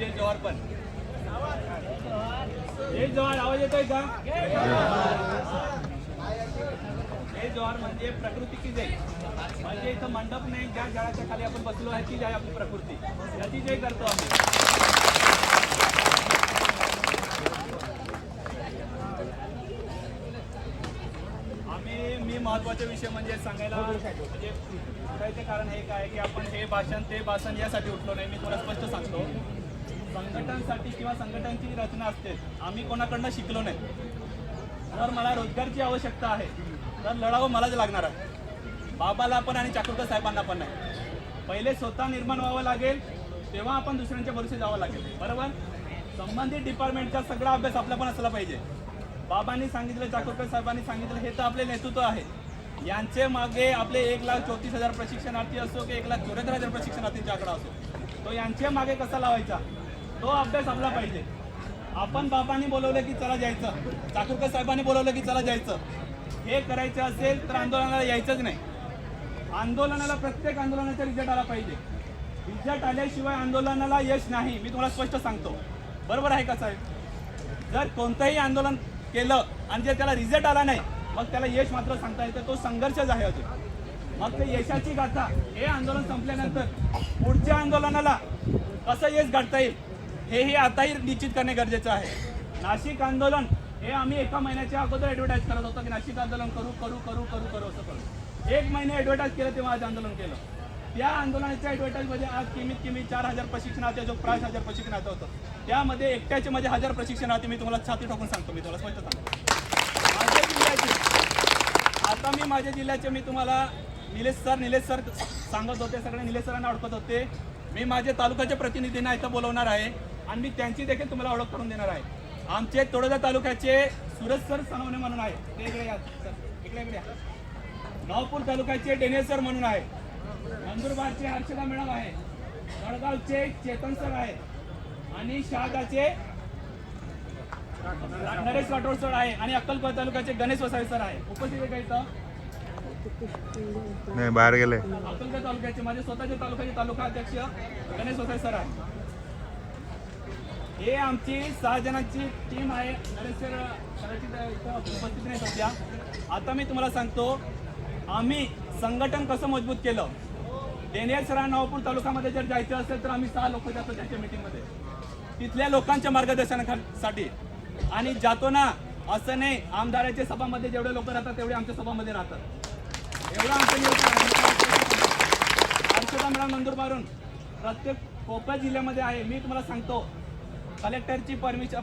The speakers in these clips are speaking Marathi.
जय जवाहर पण. जय जवाहर आवाज येतोय का? जय जवाहर म्हणजे प्रकृती की जय? म्हणजे इथं मंडप नाही ज्या झाडाच्या खाली आपण बसलो आहे ती जय आपली प्रकृती. याची जय करतो आम्ही. आम्ही मी महत्त्वाचा विषय म्हणजे सांगायला म्हणजे सांगायचं कारण हे काय की आपण हे भाषण ते भाषण यासाठी उठलो नाही. मी तुम्हाला स्पष्ट सांगतो. संघटनांसाठी किंवा संघटनांची रचना असते आम्ही कोणाकडनं शिकलो नाही. जर मला रोजगारची आवश्यकता आहे. तर लढावं मलाच लागणार आहे. बाबाला पण आणि चाकूरकर साहेबांना पण नाही. पहिले स्वतः निर्माण व्हावं लागेल तेव्हा आपण दुसऱ्यांच्या भरोसे जावं लागेल. बरोबर? संबंधित डिपार्टमेंटचा सगळा अभ्यास आपला पण असला पाहिजे. बाबांनी सांगितलं चाकूरकर साहेबांनी सांगितलं हे तर आपले नेतृत्व आहे. यांचे मागे आपले एक लाख चौतीस हजार प्रशिक्षणार्थी असो की एक लाख चौऱ्याहत्तर हजार प्रशिक्षणार्थींचा आकडा असो तो यांच्या मागे कसा लावायचा? तो अभ्यास आपला पाहिजे. आपण बाबांनी बोलवलं की चला जायचं. चाकूरकर साहेबांनी बोलवलं की चला जायचं. हे करायचं असेल तर आंदोलनाला यायचंच नाही. आंदोलनाला प्रत्येक आंदोलनाचा रिझल्ट आला पाहिजे. रिझल्ट आल्याशिवाय आंदोलनाला यश नाही. मी तुम्हाला स्पष्ट सांगतो. बरोबर आहे का साहेब? जर कोणतंही आंदोलन केलं आणि जर त्याला रिझल्ट आला नाही मग त्याला यश मात्र सांगता येतं. तो संघर्षच आहे अजून मग ते यशाची गाथा हे आंदोलन संपल्यानंतर पुढच्या आंदोलनाला कसं यश गाठता येईल? हेही आताही निश्चित करणे गरजेचं आहे. नाशिक आंदोलन हे आम्ही एका महिन्याच्या अगोदर ॲडव्हर्टाईज करत होतो की नाशिक आंदोलन करू करू करू करू करू असं करू. एक महिने ॲडव्हर्टाईज केलं तेव्हा आज आंदोलन केलं. त्या आंदोलनाच्या ॲडव्हर्टाईजमध्ये आज किमीत किमी चार हजार प्रशिक्षणार्थी जो पाच हजार प्रशिक्षणार्थी होतं त्यामध्ये एकट्याचे माझे हजार प्रशिक्षणार्थी मी तुम्हाला छाती ठोकून सांगतो मी तुम्हाला स्पष्ट सांगतो. माझ्या जिल्ह्याचे आता मी माझ्या जिल्ह्याचे मी तुम्हाला निलेश सर निलेश सर सांगत होते सगळे निलेश सरांना ओळखत होते. मी माझे तालुक्याच्या प्रतिनिधींना इथं बोलवणार आहे. आणि मी त्यांची देखील तुम्हाला ओळख करून देणार आहे. आमचे तोडोदा तालुक्याचे सुरज सर सनवणे म्हणून आहे. ते इकडे या इकडे इकडे या. नवापूर तालुक्याचे डेने सर म्हणून आहे. नंदुरबारचे हर्षदा मॅडम आहे. जळगावचे चेतन सर आहे. आणि शहादाचे नरेश राठोड सर आहे. आणि अक्कलकोट तालुक्याचे गणेश वसावे सर आहे. उपस्थित आहे का इथं? नाही बाहेर गेले. अक्कलकोट तालुक्याचे माझे स्वतःचे तालुक्याचे तालुका अध्यक्ष गणेश वसावे सर आहे. हे आमची सहा जणांची टीम आहे. नरेश सर कदाचित इथं उपस्थित नाही सध्या. आता मी तुम्हाला सांगतो आम्ही संघटन कसं मजबूत केलं? डेनियल सरा नवापूर तालुक्यामध्ये जर जायचं असेल तर आम्ही सहा लोक जातो त्यांच्या मीटिंगमध्ये तिथल्या लोकांच्या मार्गदर्शनासाठी आणि जातो ना असं नाही आमदाराच्या सभामध्ये जेवढे लोक राहतात तेवढे आमच्या सभामध्ये राहतात. एवढं आमचं हर्षदा मॅडम नंदुरबारून प्रत्येक कोपऱ्या जिल्ह्यामध्ये आहे. मी तुम्हाला सांगतो कलेक्टरची परमिशन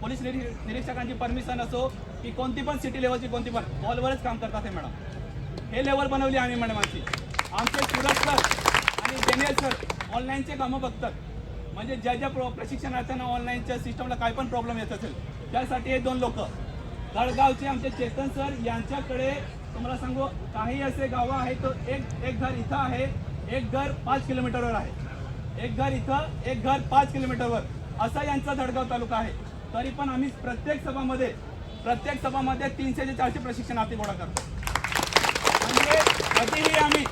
पोलीस निरी- निरीक्षकांची परमिशन असो की कोणती पण सिटी लेवलची कोणती पण बॉलवरच काम करतात हे मॅडम हे लेवल बनवली आम्ही मॅडम आमची. आमचे सुरत सर आणि डेनियल सर ऑनलाईनचे कामं बघतात. म्हणजे ज्या ज्या प्रो प्रशिक्षणार्थ्यांना ऑनलाईनच्या सिस्टमला काय पण प्रॉब्लेम येत असेल त्यासाठी हे दोन लोक. जळगावचे आमचे चेतन सर यांच्याकडे तुम्हाला सांगू काही असे गावं आहेत तो एक एक घर इथं आहे एक घर पाच किलोमीटरवर आहे. एक घर इथं एक घर पाच किलोमीटरवर. असा यांचा जळगाव तालुका आहे. तरी पण आम्ही प्रत्येक सभामध्ये प्रत्येक सभामध्ये तीनशे ते चारशे प्रशिक्षणार्थी गोळा करतो. म्हणजे कधीही आम्ही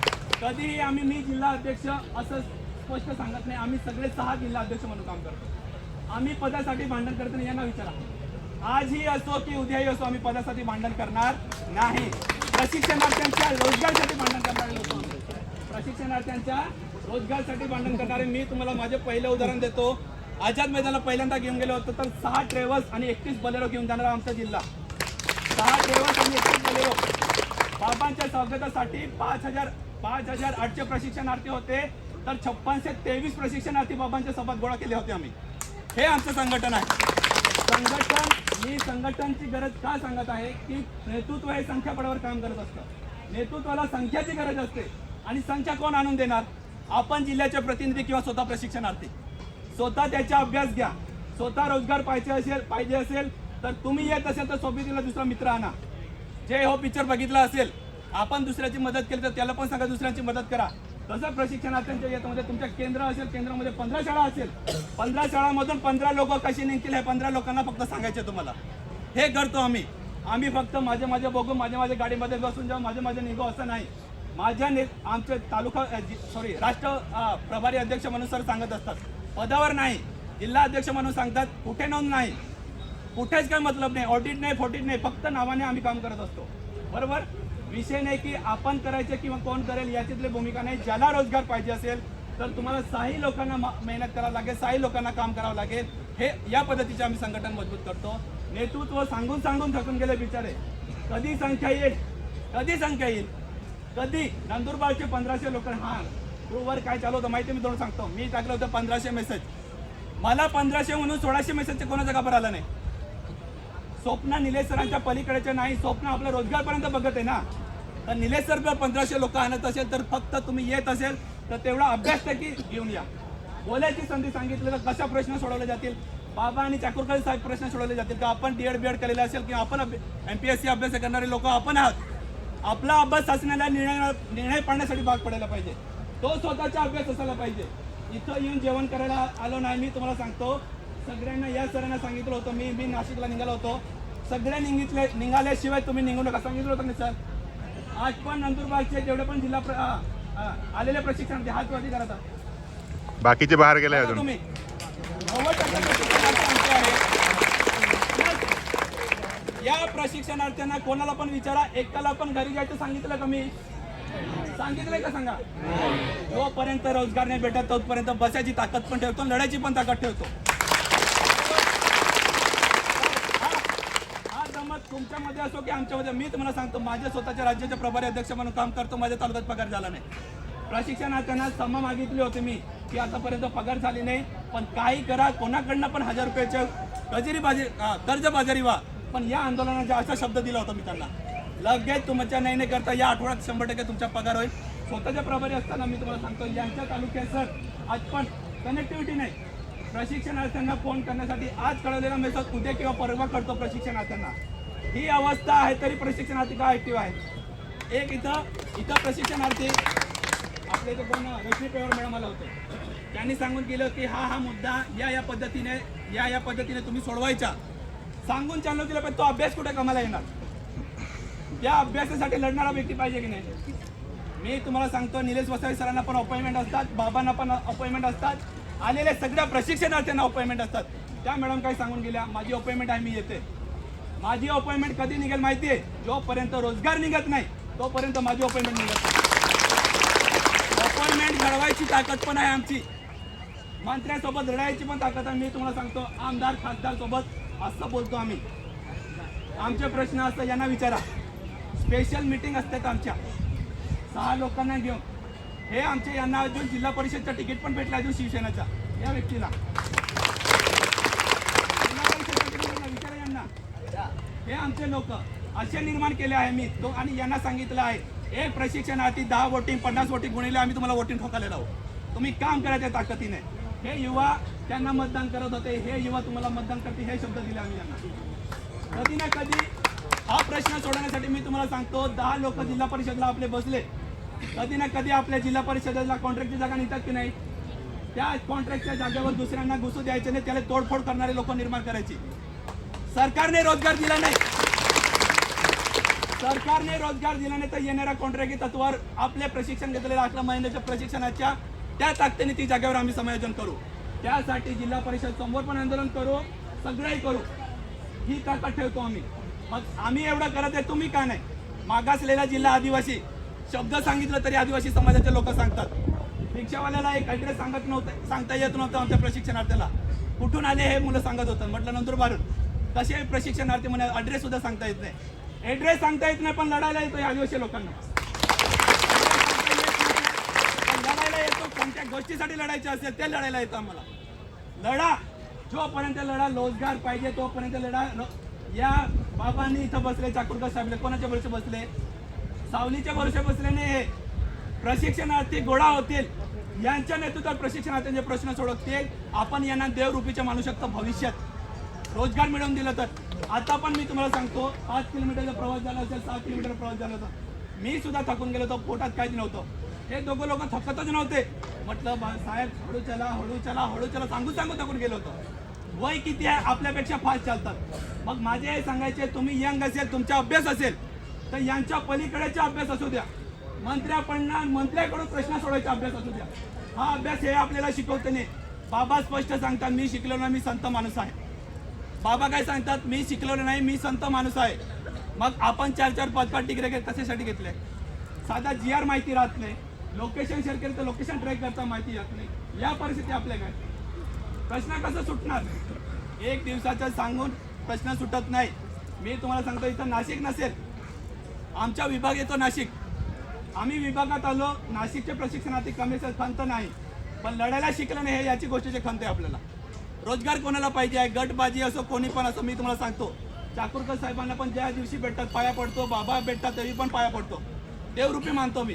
कधीही आम्ही मी जिल्हा अध्यक्ष असं स्पष्ट सांगत नाही आम्ही सगळे सहा जिल्हा अध्यक्ष म्हणून काम करतो. आम्ही पदासाठी भांडण करत नाही यांना विचारा. आजही असो की उद्याही असो आम्ही पदासाठी भांडण करणार नाही. प्रशिक्षणार्थ्यांच्या रोजगारसाठी भांडण करणारे लोक प्रशिक्षणार्थ्यांच्या रोजगारसाठी भांडण करणारे मी तुम्हाला माझे पहिलं उदाहरण देतो. आझाद मैदानाला पहिल्यांदा घेऊन गेलो होतो तर सहा ट्रेव्हल्स आणि एकतीस बलेरो घेऊन जाणारा आमचा जिल्हा. सहा ट्रेव्हल्स आणि एकतीस बलेरो बाबांच्या स्वागतासाठी पाच हजार पाच हजार आठशे प्रशिक्षणार्थी होते तर छप्पनशे तेवीस प्रशिक्षणार्थी बाबांच्या सोबत गोळा केले होते आम्ही. हे आमचं संघटन आहे. संघटन मी संघटनची गरज का सांगत आहे? की नेतृत्व हे संख्याबळावर काम करत असतं. नेतृत्वाला संख्याची गरज असते. आणि संख्या कोण आणून देणार? आपण जिल्ह्याचे प्रतिनिधी किंवा स्वतः प्रशिक्षणार्थी. स्वतः त्याचा अभ्यास घ्या. स्वतः रोजगार पाहिजे असेल पाहिजे असेल तर तुम्ही येत असेल तर सोबतीला दुसरा मित्र आणा. जे हो पिक्चर बघितला असेल आपण दुसऱ्याची मदत केली तर त्याला पण सांगा दुसऱ्यांची मदत करा. तसं प्रशिक्षणार्थ्यांच्या याच्यामध्ये तुमच्या केंद्र असेल केंद्रामध्ये पंधरा शाळा असेल पंधरा शाळामधून पंधरा लोक कशी निघतील हे पंधरा लोकांना फक्त सांगायचे तुम्हाला. हे करतो आम्ही. आम्ही फक्त माझे माझे बघू माझ्या माझ्या गाडीमध्ये बसून जाऊ माझे माझे निघू असं नाही. माझ्या ने आमचे तालुका सॉरी राष्ट्र प्रभारी अध्यक्ष म्हणून सर सांगत असतात. पदावर नाही. जिल्हा अध्यक्ष म्हणून सांगतात कुठे नोंद नाही. कुठेच काय मतलब नाही. ऑडिट नाही फोटिट नाही. फक्त नावाने आम्ही काम करत असतो. बरोबर? विषय नाही की आपण करायचे किंवा कोण करेल याच्यातली भूमिका नाही. ज्याला रोजगार पाहिजे असेल तर तुम्हाला साही लोकांना मा- मेहनत करावं लागेल साही लोकांना काम करावं लागेल. हे या पद्धतीचे आम्ही संघटन मजबूत करतो. नेतृत्व सांगून सांगून थकून गेले बिचारे. कधी संख्या येईल? कधी संख्या येईल? कधी? नंदुरबारचे पंधराशे लोक हा वर काय चालू होतं माहिती मी थोडं सांगतो. मी टाकलं होतं पंधराशे मेसेज मला पंधराशे म्हणून सोळाशे मेसेजचे कोणाचा खबर आला नाही. स्वप्न निलेश सरांच्या पलीकडेचे नाही स्वप्न आपलं रोजगारपर्यंत बघत आहे ना. तर निलेश सर जर पंधराशे लोक आणत असेल तर फक्त तुम्ही येत असेल तर तेवढा अभ्यास की घेऊन या. बोलायची संधी सांगितलं तर कशा प्रश्न सोडवले जातील? बाबा आणि चाकूरकर साहेब प्रश्न सोडवले जातील. का आपण डीएड बीएड केलेले असेल किंवा आपण एम पी एस सी अभ्यास करणारे लोक आपण आहात. आपला अभ्यास शासनाला निर्णय निर्णय पाडण्यासाठी भाग पडायला पाहिजे. तो स्वतःचा अभ्यास असायला पाहिजे. इथं येऊन जेवण करायला आलो नाही मी तुम्हाला सांगतो. सगळ्यांना या सरांना सांगितलं होतं मी मी नाशिकला निघालो होतो. सगळ्या निघितले निघाल्याशिवाय तुम्ही निघू नका. सांगितलं होतं ना सर? आज पण नंदुरबारचे जेवढे पण जिल्हा आलेले प्रशिक्षण हात वरती करा आता. बाकीचे बाहेर गेले अजून. तुम्ही. या प्रशिक्षणार्थ्यांना कोणाला पण विचारा एकाला पण घरी जायचं सांगितलं का मी? सांगितलंय का सांगा? जोपर्यंत रोजगार नाही भेटत तोपर्यंत बसायची ताकद पण ठेवतो लढायची पण ताकद ठेवतो. हा- जमत तुमच्यामध्ये असो की आमच्यामध्ये मी तुम्हाला सांगतो माझ्या स्वतःच्या राज्याचे प्रभारी अध्यक्ष म्हणून काम करतो माझ्या तालुक्यात पगार झाला नाही. प्रशिक्षणार्थ्यांना सम मागितली होती मी की आतापर्यंत पगार झाली नाही पण काही करा कोणाकडनं पण हजार रुपयाच्या गजेरी बाजी कर्ज बाजारी व्हा. पण या आंदोलनाचा असा शब्द दिला होता मी त्यांना. लगेच तुमच्या नाही नाही करता। या आठवड्यात शंभर टक्के तुमचा पगार होईल. स्वतःच्या प्रभारी असताना मी तुम्हाला सांगतो यांच्या तालुक्यात सर आज पण कनेक्टिव्हिटी नाही. प्रशिक्षणार्थ्यांना फोन करण्यासाठी आज कळवलेला मेसेज उद्या किंवा परवा करतो प्रशिक्षणार्थ्यांना. ही अवस्था आहे तरी प्रशिक्षणार्थी का ऍक्टिव्ह आहे एक इथं इथं प्रशिक्षणार्थी आपल्या इथं कोण रश्मी पेवर मॅडम आला होते. त्यांनी सांगून गेलं की हा हा मुद्दा या या पद्धतीने या या पद्धतीने तुम्ही सोडवायचा. सांगून चालू केलं पण तो अभ्यास कुठे कमाला येणार? या अभ्यासासाठी लढणारा व्यक्ती पाहिजे की नाही? मी तुम्हाला सांगतो निलेश वसावी सरांना पण अपॉइंटमेंट असतात बाबांना पण अपॉइंटमेंट असतात आलेल्या सगळ्या प्रशिक्षणार्थ्यांना अपॉइंटमेंट असतात. त्या मॅडम काही सांगून गेल्या माझी अपॉइंटमेंट आहे मी येते. माझी अपॉइंटमेंट कधी निघेल माहिती आहे जोपर्यंत रोजगार निघत नाही तोपर्यंत माझी अपॉइंटमेंट निघत नाही. अपॉइंटमेंट घडवायची ताकद पण आहे आमची. मंत्र्यांसोबत लढायची पण ताकद आहे मी तुम्हाला सांगतो आमदार खासदार सोबत असं बोलतो आम्ही. आमचे प्रश्न असतात यांना विचारा. स्पेशल मिटिंग असतात आमच्या? सहा लोकांना घेऊन. हे आमच्या यांना अजून जिल्हा परिषदचं तिकीट पण भेटलं अजून शिवसेनेचा या व्यक्तीला. जिल्हा विचारा यांना. हे आमचे लोक. असे निर्माण केले आहे मी. तो आणि यांना सांगितलं आहे. एक प्रशिक्षणार्थी दहा वोटिंग पन्नास वोटिंग गुणिले आम्ही तुम्हाला वोटिंग ठोकायला लावू तुम्ही काम करायच्या ताकदीने. हे युवा त्यांना मतदान करत होते. हे युवा तुम्हाला मतदान करते हे शब्द दिले आम्ही यांना. कधी ना कधी हा प्रश्न सोडवण्यासाठी मी तुम्हाला सांगतो दहा लोक जिल्हा परिषदला आपले बसले. कधी ना कधी आपल्या जिल्हा परिषदेला कॉन्ट्रॅक्टची जागा निघतात की नाही? त्या कॉन्ट्रॅक्टच्या जागेवर दुसऱ्यांना घुसू द्यायचे नाही त्याला तोडफोड करणारे लोक निर्माण करायची. सरकारने रोजगार दिला नाही. सरकारने रोजगार दिला नाही तर येणाऱ्या कॉन्ट्रॅक्टी तत्वावर आपले प्रशिक्षण घेतलेलं अकरा महिन्याच्या प्रशिक्षणाच्या त्या ताकदीने ती जागेवर आम्ही समायोजन करू. त्यासाठी जिल्हा परिषद समोर पण आंदोलन करू सगळंही करू. ही ताकद ठेवतो आम्ही. मग आम्ही एवढं करत आहे तुम्ही का नाही? मागासलेला जिल्हा आदिवासी शब्द सांगितलं तरी आदिवासी समाजाचे लोक सांगतात. रिक्षावाल्याला एक ॲड्रेस सांगत नव्हतं सांगता येत नव्हतं आमच्या प्रशिक्षणार्थ्याला कुठून आले हे मुलं सांगत होतं. म्हटलं नंतर बारून कसे प्रशिक्षणार्थी म्हणे ॲड्रेस सुद्धा सांगता येत नाही. ॲड्रेस सांगता येत नाही पण लढायला येतो आदिवासी लोकांना. लढायला येतो कोणत्या गोष्टीसाठी लढायचे असेल ते लढायला येतं आम्हाला. लढा जोपर्यंत लढा रोजगार पाहिजे तोपर्यंत लढा या बाबांनी इथं बसले चाकूरकर साहेबले. कोणाच्या भरोसे बसले? सावलीच्या भरोसे बसले नाही. हे प्रशिक्षणार्थी गोळा होतील. यांच्या नेतृत्वात प्रशिक्षणार्थींचे प्रश्न सोडवतील आपण यांना देवरूपीचे मानू शकतो भविष्यात. रोजगार मिळवून दिलं तर. आता पण मी तुम्हाला सांगतो पाच किलोमीटरचा प्रवास झाला असेल सहा किलोमीटर प्रवास झाला होता. मी सुद्धा थकून गेलो होतो पोटात काहीच नव्हतं. हे दोघं लोक थकतच नव्हते. म्हटलं बा साहेब हळू चला हळू चला हळू चला सांगू सांगू थकून गेलो होतो. वय किती आहे? आपल्यापेक्षा फास्ट चालतात. मग माझे हे सांगायचे तुम्ही यंग असेल तुमचा अभ्यास असेल तर यांच्या पलीकडेचा अभ्यास असू द्या. मंत्र्याकडनं मंत्र्याकडून प्रश्न सोडायचा अभ्यास असू द्या. हा अभ्यास हे आपल्याला शिकवते नाही. बाबा स्पष्ट सांगतात मी शिकलो नाही मी संत माणूस आहे. बाबा काय सांगतात मी शिकलेलो नाही मी संत माणूस आहे. मग आपण चार चार पाच पाच डिग्री कशासाठी घेतले. साधा जी आर माहिती राहत नाही. लोकेशन शेअर केलं तर लोकेशन ट्रॅक करता माहिती येत नाही. या परिस्थिती आपल्या काय प्रश्न कसं सुटणार? एक दिवसाचं सांगून प्रश्न सुटत नाही. मी तुम्हाला सांगतो इथं नाशिक नसेल. आमचा विभाग येतो नाशिक. आम्ही विभागात आलो नाशिकचे प्रशिक्षणार्थी कमी खंत नाही. पण लढायला शिकलं नाही हे याची गोष्टीची खंत आहे आपल्याला. रोजगार कोणाला पाहिजे आहे? गटबाजी असो कोणी पण असो मी तुम्हाला सांगतो. चाकूरकर साहेबांना पण ज्या दिवशी भेटतात पाया पडतो. बाबा भेटतात तरी पण पाया पडतो. देवरूपी मानतो मी.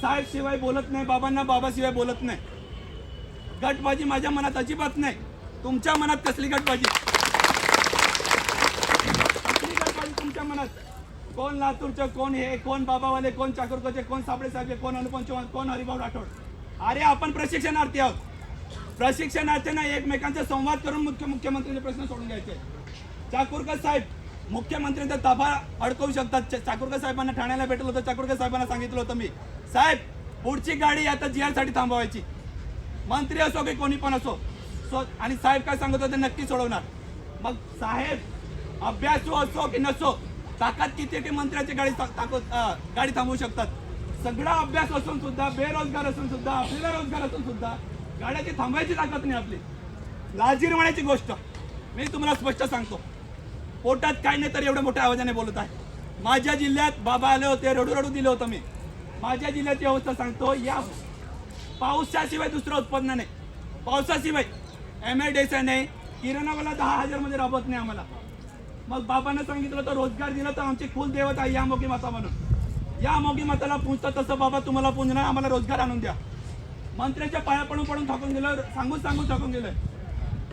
साहेब शिवाय बोलत नाही बाबांना बाबाशिवाय बोलत नाही. गटबाजी माझ्या मनात अजिबात नाही. तुमच्या मनात कसली गटबाजी कसली गटबाजी तुमच्या मनात कोण लातूरचे कोण हे कोण बाबावाले कोण चाकरकोचे कोण साबळे साहेब कोण अनुपम चव्हाण कोण हरिभाऊ राठोड? अरे आपण प्रशिक्षणार्थी आहोत. प्रशिक्षणार्थ्यांना एकमेकांचा संवाद करून मुख्य मुख्यमंत्र्यांचे प्रश्न सोडून घ्यायचे चाकूरकर साहेब मुख्यमंत्र्यांचा ताफा अडकवू शकतात. चा- चाकूरकर साहेबांना ठाण्याला भेटलं होतं चाकूरकर साहेबांना सांगितलं होतं मी. साहेब पुढची गाडी आता जी आरसाठी थांबवायची. मंत्री असो की कोणी पण असो. सो आणि साहेब काय सांगत होते नक्की सोडवणार. मग साहेब अभ्यासू असो की नसो ताकद किती की मंत्र्याची गाडी ताकद गाडी थांबवू शकतात. सगळा अभ्यास असून सुद्धा बेरोजगार असून सुद्धा आपल्याला रोजगार असून सुद्धा गाड्याची थांबायची ताकद नाही आपली. लाजीरवाण्याची गोष्ट. मी तुम्हाला स्पष्ट सांगतो. पोटात काय नाही तर एवढ्या मोठ्या आवाजाने बोलत आहे. माझ्या जिल्ह्यात बाबा आले होते रडू रडू दिलं होतं मी. माझ्या जिल्ह्याची अवस्था सांगतो या पावसाशिवाय दुसरं उत्पन्न नाही. पावसाशिवाय एम आय डेसा नाही किराणावाला दहा हजारमध्ये राबवत नाही आम्हाला. मग बाबांना सांगितलं तर रोजगार दिला तर आमची कुल देवत आहे या मोगी माता म्हणून. या मोगी माताला पुंजतात तसं बाबा तुम्हाला पुंजणार आम्हाला रोजगार आणून द्या. मंत्र्याच्या पाया पडून पडून थकून गेलं सांगून सांगून थकून गेलं.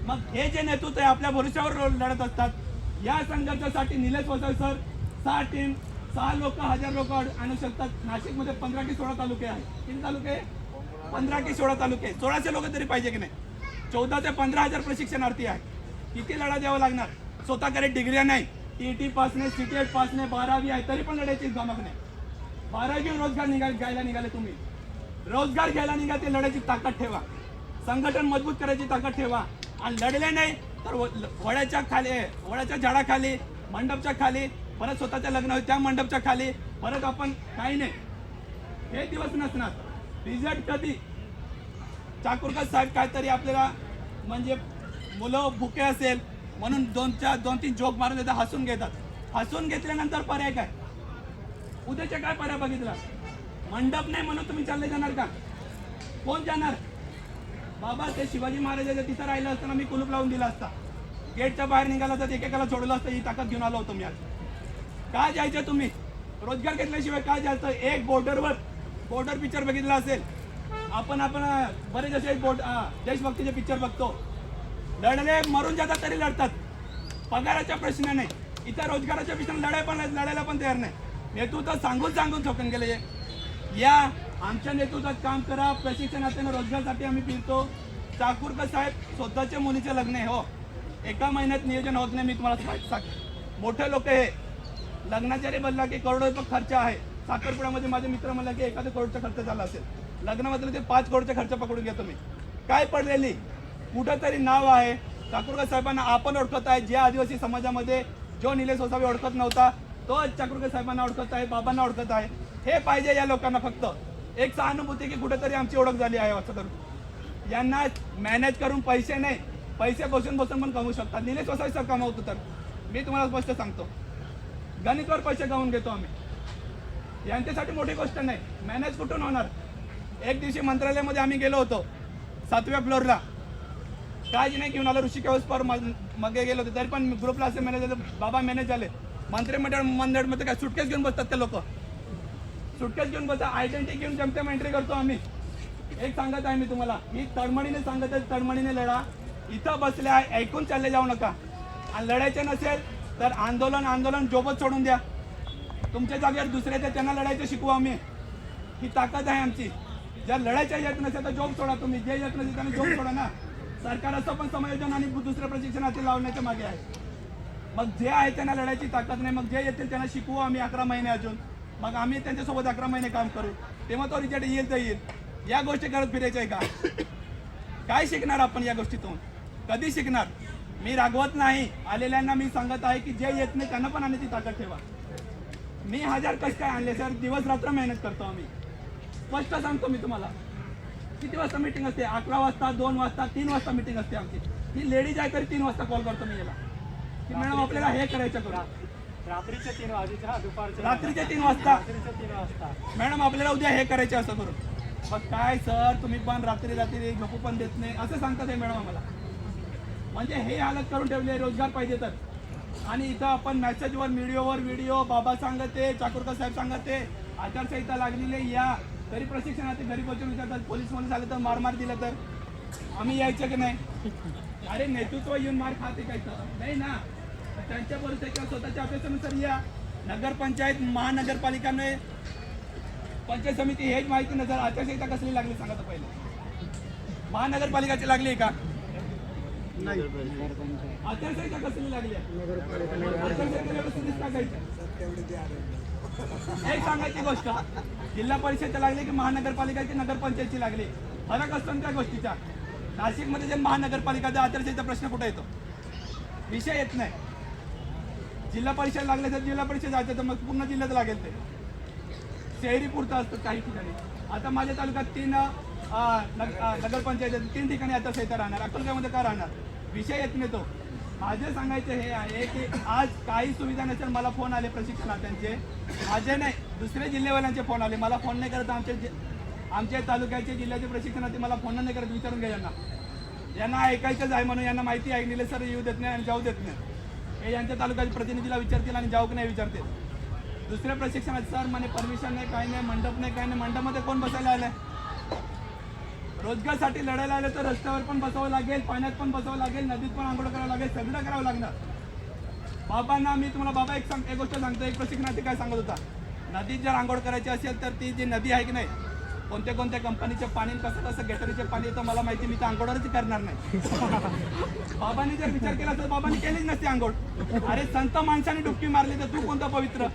मग हे जे नेतृत्व आहे आपल्या भविष्यावर लढत असतात. या संघर्षासाठी निलेश वसावे सर सहा टीम सहा लोक हजार लोक आणू शकतात. नाशिकमध्ये पंधरा की सोळा तालुके आहेत. किती तालुके? पंधरा की सोळा तालुके. सोळाशे लोक तरी पाहिजे की नाही? चौदा ते पंधरा हजार प्रशिक्षणार्थी आहे किती लढा द्यावा लागणार? स्वतःकडे डिग्र्या नाही. टीटी पास नाही सीटीएट पास नाही बारावी आहे तरी पण लढायची जमक नाही. बारावी रोजगार निघा घ्यायला निघाले तुम्ही. रोजगार घ्यायला निघा ते लढायची ताकद ठेवा. संघटन मजबूत करायची ताकद ठेवा. आणि लढले नाही तर वड्याच्या खाली वड्याच्या झाडाखाली मंडपच्या खाली परत स्वतःच्या लग्न होईल त्या मंडपच्या खाली परत आपण काही नाही. हे दिवस नसणार. रिझल्ट कधी? चाकूरकर साहेब काहीतरी आपल्याला म्हणजे मुलं भुके असेल म्हणून दोन चार दोन तीन जोक मारून देतात हसून घेतात. हसून घेतल्यानंतर पर्याय काय? उद्याच्या काय पर्याय बघितला? मंडप नाही म्हणून तुम्ही चालले जाणार का? कोण जाणार? बाबा ते शिवाजी महाराजाच्या तिथं राहिलं असताना मी कुलूप लावून दिला असता. गेटच्या बाहेर निघाला तर एकेकाला सोडलं असतं ही ताकद घेऊन आलो होतो मी आज. का जायचं तुम्ही? रोजगार घेतल्याशिवाय काय जायचं? एक बॉर्डरवर बॉर्डर पिक्चर बघितला असेल. आपण आपण बरेच असे बोट देशभक्तीचे पिक्चर बघतो. लढले मरून जातात तरी लढतात. पगाराच्या प्रश्न नाही. इथं रोजगाराच्या प्रश्न लढाई पण लढायला पण तयार नाही. नेतृत्व सांगून सांगून थोकून गेले या आमच्या नेतृत्वात काम करा. प्रशिक्षणार्थींना रोजगारासाठी आम्ही फिरतो. चाकूरकर साहेब स्वतःच्या मुलीचे लग्न आहे हो. एका महिन्यात नियोजन होत नाही मी तुम्हाला सांग- मोठे लोक हे लग्नाच्या रे बोलला की करोडो रुपये खर्च आहे. साखरपुड्यामध्ये माझे मित्र म्हणला की एखादा करोडचा खर्च झाला असेल. लग्नामध्ये ते पाच करोडचा खर्च पकडून घेतो मी. काय पडलेली? कुठंतरी नाव आहे. चाकूरकर साहेबांना आपण ओळखत आहे. ज्या आदिवासी समाजामध्ये जो निलेश वसावे ओळखत नव्हता तो चाकुरकर चाकूरकर साहेबांना ओळखत आहे बाबांना ओळखत आहे. हे पाहिजे या लोकांना फक्त. एक सहानुभूती की कुठेतरी आमची ओळख झाली आहे असं करून यांना मॅनेज करून पैसे नाही. पैसे बसून बसून पण कमवू शकतात निलेश वसावे सर कमावतो तर. मी तुम्हाला स्पष्ट सांगतो. गणितवर पैसे कमवून घेतो आम्ही. यांच्यासाठी मोठी गोष्ट नाही. मॅनेज कुठून होणार? एक दिवशी मंत्रालयामध्ये आम्ही गेलो होतो. सातव्या फ्लोअरला काळजी नाही घेऊन आलो. ऋषिकेश पर मागे गेलो होते. तरी पण ग्रुपला असे मॅनेज बाबा मॅनेज झाले. मंत्रिमंडळ मंडळमध्ये काय सुटकेस घेऊन बसतात ते लोक. सुटकेस घेऊन बसतात. आयडेंटिटी घेऊन जमतेम एंट्री करतो आम्ही. एक सांगत आहे मी तुम्हाला. मी तडमणीने सांगत आहे तडमणीने लढा. इथं बसले आहे ऐकून चालले जाऊ नका. आणि लढायचे नसेल तर आंदोलन आंदोलन जोबत सोडून द्या. तुमच्या जागेवर दुसऱ्याच्या त्यांना लढायचं शिकवू आम्ही. ही ताकद आहे आमची. जर लढायच्या येत नसेल तर जॉब सोडा तुम्ही. जे येत नसेल त्यांना जॉब सोडा ना. सरकार असं पण समायोजन आणि दुसऱ्या प्रशिक्षणातील लावण्याच्या मागे आहे. मग जे आहे त्यांना लढायची ताकद नाही मग जे येतील त्यांना शिकवू आम्ही अकरा महिने अजून. मग आम्ही त्यांच्यासोबत अकरा महिने काम करू. तेव्हा तो रिजल्ट येईल तर येईल. या गोष्टी करत फिरायच्या आहे का? काय शिकणार आपण या गोष्टीतून? कधी शिकणार? मी रागवत नाही. आलेल्यांना मी सांगत आहे की जे येत नाही त्यांना पण आणण्याची ताकद ठेवा. मी हजार कष्ट काय आणले सर? दिवस रात्र मेहनत करतो आम्ही. स्पष्ट सांगतो मी तुम्हाला. किती वाजता मीटिंग असते? अकरा वाजता दोन वाजता तीन वाजता मीटिंग असते आमची. ही लेडीज आहे तरी तीन वाजता कॉल करतो मी याला. की मॅडम आपल्याला हे करायचं करू रात्रीचे तीन वाजेचे हा दुपारचे. रात्रीचे तीन वाजता. रात्रीचे तीन वाजता. मॅडम आपल्याला उद्या हे करायचे असं करून. मग काय सर तुम्ही पण रात्री रात्री झोपू पण देत नाही. असं सांगतात हे मॅडम आम्हाला. म्हणजे हे हालत करून ठेवले रोजगार पाहिजे तर. आणि इथं आपण मेसेजवर व्हिडिओवर व्हिडिओ बाबा सांगते चाकूरकर साहेब सांगते आचारसंहिता लागलेली आहे, या. तरी प्रशिक्षणार्थी घरी पोहोचून विचारतात पोलीस म्हणून झालं तर मार मार दिलं तर? आम्ही यायचं की नाही? अरे नेतृत्व येऊन मार खाते काय नाही ना. त्यांच्या परिस्थिती किंवा स्वतःच्या अपेक्षेनुसार या. नगरपंचायत महानगरपालिकाने पंचायत समिती हेच माहिती नसर आचारसंहिता कसली लागली सांगा तर पहिले. महानगरपालिकाची लागली का? का आचारसंहिता कसली लागली? आहे आचारसंहितेला सांगायचं टाकायचं एक सांगायची गोष्ट. जिल्हा परिषदची लागली की महानगरपालिकाची नगरपंचायतची लागली? फरक असतो त्या गोष्टीचा. नाशिकमध्ये जे महानगरपालिकाचा आचारसंहिता प्रश्न कुठे येतो? विषय येत नाही. जिल्हा परिषद लागले तर जिल्हा परिषद जायचं तर मग पूर्ण जिल्ह्यात लागेल ते. शहरी पुरतं असतं काही ठिकाणी. आता माझ्या तालुक्यात तीन नगरपंचायत तीन ठिकाणी आचारसंहिता राहणार. अकोलक्यामध्ये का राहणार? विषय येत नाही तो. माझे सांगायचे हे आहे की आज काही सुविधा नसेल मला फोन आले प्रशिक्षणार्थ्यांचे. माझे नाही दुसरे जिल्ह्यावाल्यांचे फोन आले. मला फोन नाही करत आमचे आमच्या तालुक्याचे जिल्ह्याचे प्रशिक्षणार्थी मला फोन नाही करत विचारून घ्या यांना. यांना ऐकायचंच आहे म्हणून यांना माहिती आहे सर येऊ देत नाही आणि जाऊ देत नाही. हे यांच्या तालुक्याच्या प्रतिनिधीला विचारतील आणि जाऊ की नाही विचारतील. दुसऱ्या प्रशिक्षणात सर म्हणे परमिशन नाही काही नाही मंडप नाही काही नाही मंडपमध्ये कोण बसायला आलंय? रोजगारसाठी लढायला आले तर रस्त्यावर पण बसावं लागेल पाण्यात पण बसावं लागेल नदीत पण आंघोळ करावं लागेल सगळं करावं लागणार. बाबांना मी तुम्हाला बाबा एक सांग एक गोष्ट सांगतो एक प्रशिक्षणार्थी काय सांगत होता? नदीत जर आंघोळ करायची असेल तर ती जी नदी आहे की नाही कोणत्या कोणत्या कंपनीचे पाणी कसं कसं गॅटरीचे पाणी तर मला माहिती मी तर आंघोळच करणार नाही. बाबांनी जर विचार केला तर बाबांनी केलीच नसते आंघोळ. अरे संत माणसाने डुबकी मारली तर तू कोणता पवित्र?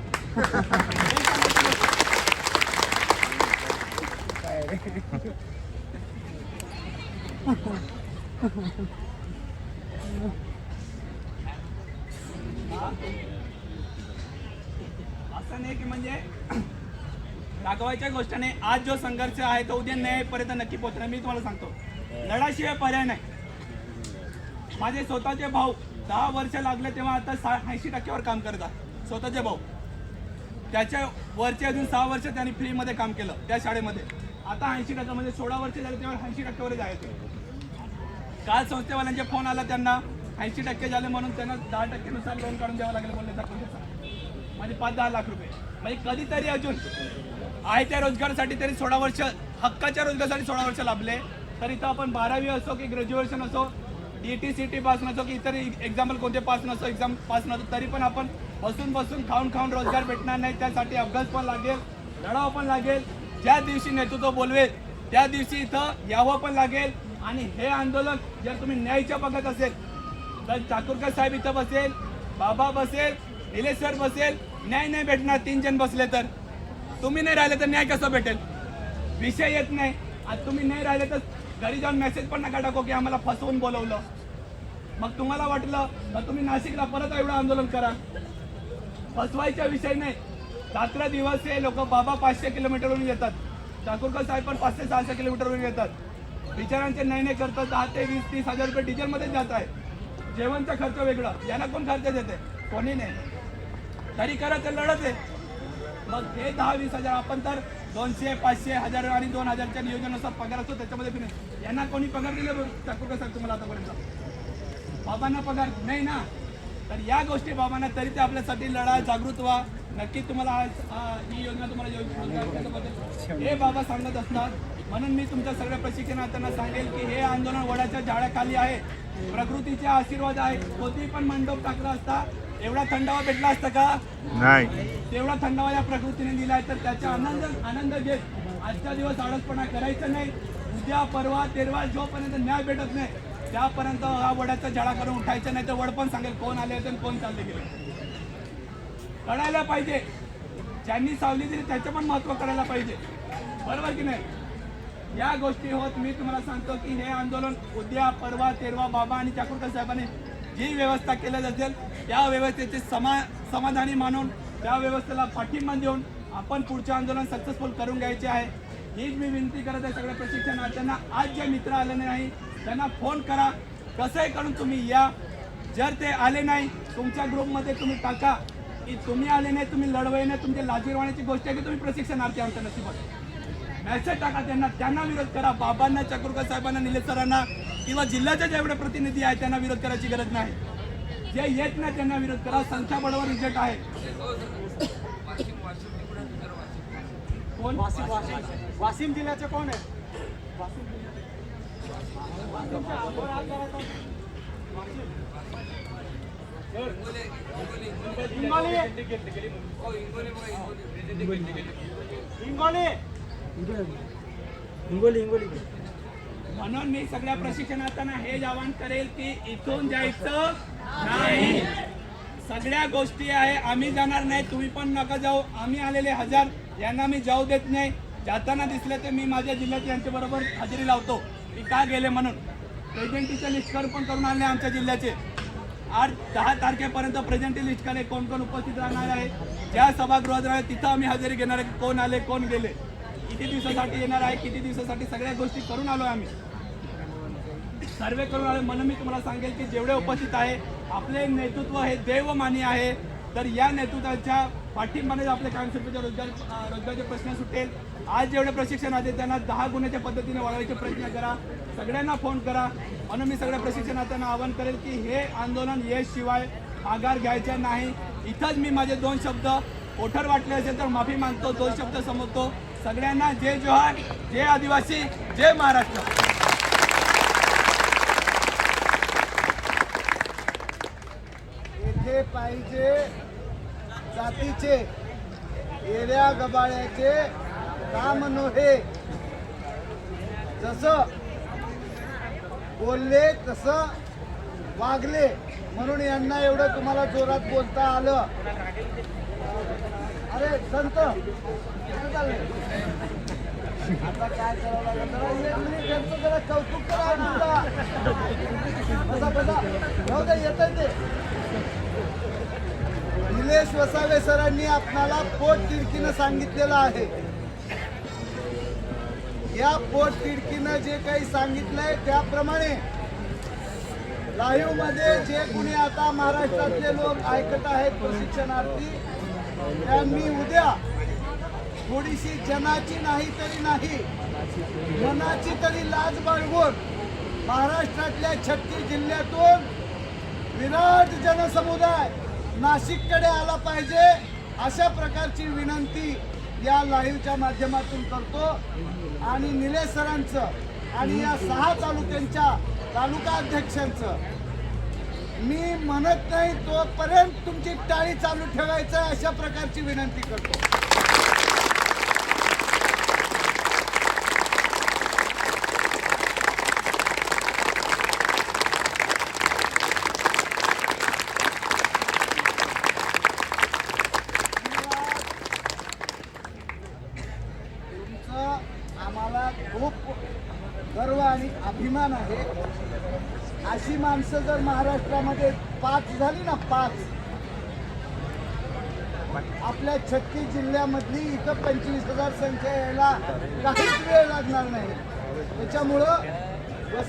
असं नाही की म्हणजे रागवायच्या गोष्टीने आज जो संघर्ष आहे तो उद्या न्यायपर्यंत नक्की पोहोचणार. मी तुम्हाला सांगतो लढाशिवाय पर्याय नाही. माझे स्वतःचे भाऊ दहा वर्ष लागले तेव्हा आता सा ऐंशी टक्क्यावर काम करतात. स्वतःचे भाऊ. त्याच्या वरचे अजून सहा वर्ष त्यांनी फ्रीमध्ये काम केलं त्या शाळेमध्ये. आता ऐंशी टक्के म्हणजे सोळा वर्ष झाले तेव्हा ऐंशी टक्क्यावर जायचं काल संस्थेवाल्यांचे फोन आला त्यांना ऐंशी टक्के झाले म्हणून त्यांना दहा टक्केनुसार लोन काढून द्यावं लागेल बोलले दाखवले म्हणजे पाच दहा लाख रुपये. म्हणजे कधीतरी अजून आहे त्या रोजगारासाठी तरी सोळा वर्ष हक्काच्या रोजगारासाठी सोळा वर्ष लाभले. तर इथं आपण बारावी असो की ग्रॅज्युएशन असो D T C T pass नसो की इतर एक्झाम्पल कोणते पास नसो एक्झाम पास नसो तरी पण आपण बसून बसून खाऊन खाऊन रोजगार भेटणार नाही. त्यासाठी अभ्यास पण लागेल लढाव पण लागेल. ज्या दिवशी नेतृत्व बोलवेल त्या दिवशी इथं यावं पण लागेल. आणि हे आंदोलन जर तुम्ही न्यायच्या बघत असेल तर चाकूरकर साहेब इथं बसेल बाबा बसेल निलेश सर बसेल न्याय नाही भेटणार तीन जण बसले तर. तुम्ही नाही राहिले तर न्याय कसं भेटेल? विषय येत नाही. आज तुम्ही नाही राहिले तर घरी जाऊन मेसेज पण नका टाको की आम्हाला फसवून बोलवलं. मग तुम्हाला वाटलं तर तुम्ही नाशिकला परत एवढं आंदोलन करा. फसवायचा विषय नाही. रात्र दिवस हे लोक बाबा पाचशे किलोमीटरवरून येतात. ठाकूरकर साहेब पण पाचशे सहाशे किलोमीटरवरून येतात. बिचारांचे नाही नाही दहा ते वीस तीस हजार रुपये डिझेलमध्येच जात आहे. जेवणचा खर्च वेगळा यांना कोण खर्च देते? कोणी नाही. तरी करा तर लढत आहे. मग हे दहा वीस हजार आपण तर दोनशे पाचशे हजार आणि दोन हजारच्या नियोजनानुसार पगार असतो त्याच्यामध्ये फिर यांना कोणी पगार दिले ठाकूरकर साहेब तुम्हाला आतापर्यंत. बाबांना पगार नाही ना? तर या गोष्टी बाबांना तरी ते आपल्यासाठी लढा जागृत व्हा. नक्की तुम्हाला आज आ, ही योजना तुम्हाला हे बाबा सांगत असतात. म्हणून मी तुमच्या सगळ्या प्रशिक्षणार्थ्यांना सांगेल की हे आंदोलन वडाच्या झाडाखाली आहे. प्रकृतीचे आशीर्वाद आहे. कोणती पण मंडप टाकला असता एवढा थंडावा भेटला असता का? नाही. तेवढा थंडावा या प्रकृतीने दिलाय. तर त्याचा आनंद आनंद घेत आजचा दिवस आळसपणा करायचा नाही. उद्या परवा तेरवा जोपर्यंत न्याय भेटत नाही त्यापर्यंत हा वडाचा झाडा करून उठायचा नाही. तर वड पण सांगेल कोण आले होते आणि कोण चालले गेले. कळायला पाहिजे. ज्यांनी सावली दिली त्याचं पण महत्त्व करायला पाहिजे. बरोबर की नाही? या गोष्टी होत मी तुम्हाला सांगतो की हे आंदोलन उद्या परवा तेरवा बाबा आणि चाकूरकर साहेबांनी जी व्यवस्था केली असेल त्या व्यवस्थेचे समा समाधानी मानून त्या व्यवस्थेला पाठिंबा देऊन आपण पुढचे आंदोलन सक्सेसफुल करून घ्यायचे आहे. हीच मी विनंती करत आहे सगळ्या प्रशिक्षणार्थ्यांना आज जे मित्र आले नाही त्यांना फोन करा. कसंही करून तुम्ही या. जर ते आले नाही तुमच्या ग्रुपमध्ये तुम्ही टाका. की तुम्ही आले नाही तुम्ही लढवय नाही तुमच्या लाजीरवाण्याची गोष्ट आहे की तुम्ही प्रशिक्षणार्थी आमच्या नशिबात. मेसेज टाका त्यांना त्यांना विरोध करा. बाबांना चक्रुकर साहेबांना निलेश सरांना किंवा जिल्ह्याच्या जेवढे प्रतिनिधी आहेत त्यांना विरोध करायची गरज नाही. जे येत नाही त्यांना विरोध करा. संख्याबळावर रिजेक्ट आहे. कोण? वाशिम वाशिम. वाशिम जिल्ह्याचे कोण आहे वाशिम जिल्ह्याचे कोण हात करा तो? वाशिम. हिंगोली हिंगोली म्हणून मी सगळ्या प्रशिक्षणार्थ्यांना हे आवाहन करेल की इथून जायचं नाही. सगळ्या गोष्टी आहे आम्ही जाणार नाही तुम्ही पण नका जाऊ. आम्ही आलेले हजार यांना मी जाऊ देत नाही. जाताना दिसले तर मी माझ्या जिल्ह्यात यांच्याबरोबर हजेरी लावतो. की का गेले म्हणून? प्रेझेंटीचं लिस्टकर पण करून आणले आमच्या जिल्ह्याचे. आठ दहा तारखेपर्यंत प्रेझेंटी लिस्ट कोण कोण उपस्थित राहणार आहे? ज्या सभागृहात राहणार तिथं आम्ही हजेरी घेणार आहे कोण आले कोण गेले. किती दिवसासाठी येणार आहे किती दिवसासाठी सगळ्या गोष्टी करून आलो आम्ही. सर्वे करून आले म्हणून मी तुम्हाला सांगेल की जेवढे उपस्थित आहे आपले नेतृत्व हे देवमानी आहे. तर या नेतृत्वाच्या पाठिंबाने आपले कायमस्वरूपीच्या रोजगार रोजगाराचे प्रश्न सुटेल. आज जेवढे प्रशिक्षण आहे त्यांना दहा गुन्ह्याच्या पद्धतीने वाढवायचे प्रयत्न करा. सगळ्यांना फोन करा. म्हणून मी सगळ्या प्रशिक्षणार्थ्यांना आवाहन करेल की हे आंदोलन शिवाय आगार घ्यायचा नाही. इथंच मी माझे दोन शब्द ओठर वाटले असेल तर माफी मागतो दोन शब्द समजतो. सगळ्यांना जय जोहार जय आदिवासी जय महाराष्ट्र. येथे पाहिजे जातीचे एऱ्या गबाळ्याचे काम नव्हे जसं बोलले तसं वागले. म्हणून यांना एवढं तुम्हाला जोरात बोलता आलं. अरे संत आता काय करावं लागेल? जरा त्यांचं जरा कौतुक करा बसा बसा. जाऊ दे येत ते. निलेश वसावे सरांनी आपणाला पोट तिडकीनं सांगितलेलं आहे. या पोट तिडकीनं जे काही सांगितलंय त्याप्रमाणे लाईव्हमध्ये जे कुणी आता महाराष्ट्रातले लोक ऐकत आहेत प्रशिक्षणार्थी त्यांनी उद्या थोडीशी जनाची नाही तरी नाही मनाची तरी लाज बाळगून महाराष्ट्रातल्या छत्तीस जिल्ह्यातून विराट जनसमुदाय नाशिककडे आला पाहिजे अशा प्रकारची विनंती या लाईव्हच्या माध्यमातून करतो. आणि निलेश सरांचं आणि या सहा तालुक्यांच्या तालुका अध्यक्षांचं. मी म्हणत नाही तोपर्यंत तुमची टाळी चालू ठेवायचं अशा प्रकारची विनंती करतो तुमचं आम्हाला खूप गर्व आणि अभिमान आहे. अशी माणसं जर महाराष्ट्रामध्ये पाच झाली ना पाच. आपल्या छत्तीस जिल्ह्यामधली इथं पंचवीस हजार संख्या यायला काहीच वेळ लागणार नाही. त्याच्यामुळं